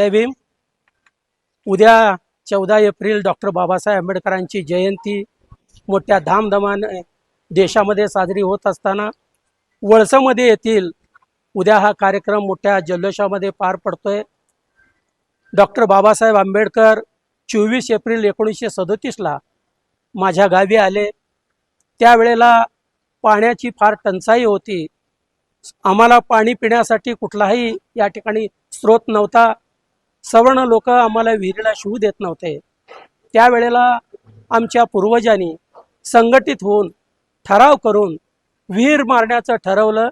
जय भीम. उद्या चौदा एप्रिल डॉक्टर बाबासाहेब आंबेडकरांची जयंती. मोठ्या धामधमाने देशामध्ये साजरी होत असताना वळसमध्ये येथील उद्या हा कार्यक्रम मोठ्या जल्लोषामध्ये पार पडतोय. डॉक्टर बाबासाहेब आंबेडकर चोवीस एप्रिल एकोणीसशे सदोतीसला माझ्या गावी आले. त्यावेळेला पाण्याची फार टंचाई होती. आम्हाला पाणी पिण्यासाठी कुठलाही या ठिकाणी स्रोत नव्हता. सवर्ण लोक आम्हाला विहिरीला शिवू देत नव्हते. त्यावेळेला आमच्या पूर्वजांनी संघटित होऊन ठराव करून विहीर मारण्याचं ठरवलं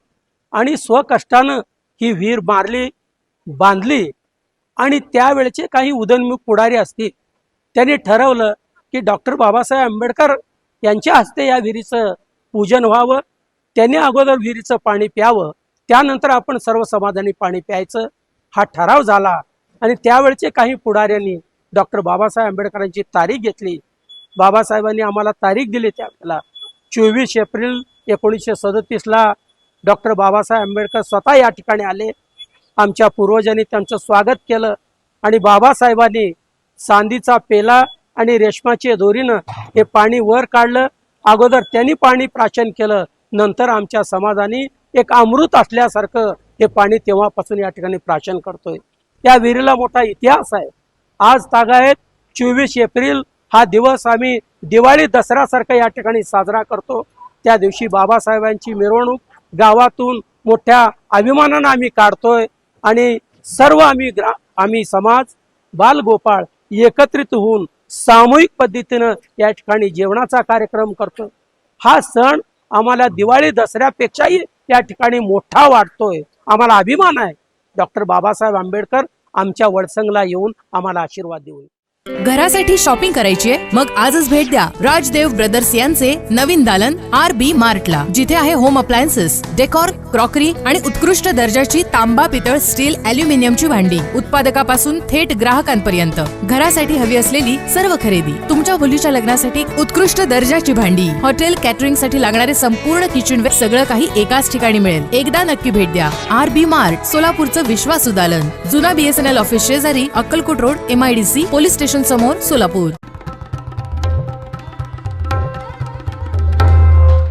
आणि स्वकष्टानं ही विहीर मारली बांधली आणि त्यावेळचे काही उदयनमुख पुढारी असतील त्यांनी ठरवलं की डॉक्टर बाबासाहेब आंबेडकर यांच्या हस्ते या विहिरीचं पूजन व्हावं त्यांनी अगोदर विहिरीचं पाणी प्यावं त्यानंतर आपण सर्व समाधानी पाणी प्यायचं हा ठराव झाला. आणि त्यावेळचे काही पुढाऱ्यांनी डॉक्टर बाबासाहेब आंबेडकरांची तारीख घेतली. बाबासाहेबांनी आम्हाला तारीख दिली त्यावेळेला. चोवीस एप्रिल एकोणीसशे सदतीसला डॉक्टर बाबासाहेब आंबेडकर स्वतः या ठिकाणी आले. आमच्या पूर्वजांनी त्यांचं स्वागत केलं आणि बाबासाहेबांनी चांदीचा पेला आणि रेशमाचे दोरीनं हे पाणी वर काढलं. अगोदर त्यांनी पाणी प्राशन केलं. नंतर आमच्या समाजाने एक अमृत असल्यासारखं हे पाणी तेव्हापासून या ठिकाणी प्राशन करतोय. या विहिरीला मोठा इतिहास आहे. आज तागायत चोवीस एप्रिल हा दिवस आम्ही दिवाळी दसऱ्यासारखा या ठिकाणी साजरा करतो. त्या दिवशी बाबासाहेबांची मिरवणूक गावातून मोठ्या अभिमानानं आम्ही काढतोय आणि सर्व आम्ही ग्रा आम्ही समाज बालगोपाळ एकत्रित होऊन सामूहिक पद्धतीनं या ठिकाणी जेवणाचा कार्यक्रम करतो हा सण आम्हाला दिवाळी दसऱ्यापेक्षाही या ठिकाणी मोठा वाटतोय. आम्हाला अभिमान आहे. डॉक्टर बाबासाहेब आंबेडकर आमच्या वडसंगला येऊन आम्हाला आशीर्वाद देऊन. घरासाठी शॉपिंग करायची आहे? मग आजच भेट द्या. राजदेव ब्रदर्स यांचे नवीन दालन आर बी मार्टला जिथे आहे होम अप्लायन्सेस डेकॉर क्रॉकरी आणि उत्कृष्ट दर्जाची तांबा पितळ स्टील अल्युमिनियमची भांडी. उत्पादकापासून थेट ग्राहकांपर्यंत. घरासाठी हवी असलेली सर्व खरेदी. तुमच्या मुलीच्या लग्नासाठी उत्कृष्ट दर्जाची भांडी. हॉटेल कॅटरिंगसाठी लागणारे संपूर्ण किचनवेअर सगळं काही एकाच ठिकाणी मिळेल. एकदा नक्की भेट द्या. आर बी मार्ट सोलापूरचं विश्वासू दालन. जुना बीएसएनएल ऑफिस शेजारी Akkalkot road MIDC police station station समोर सोलापूर.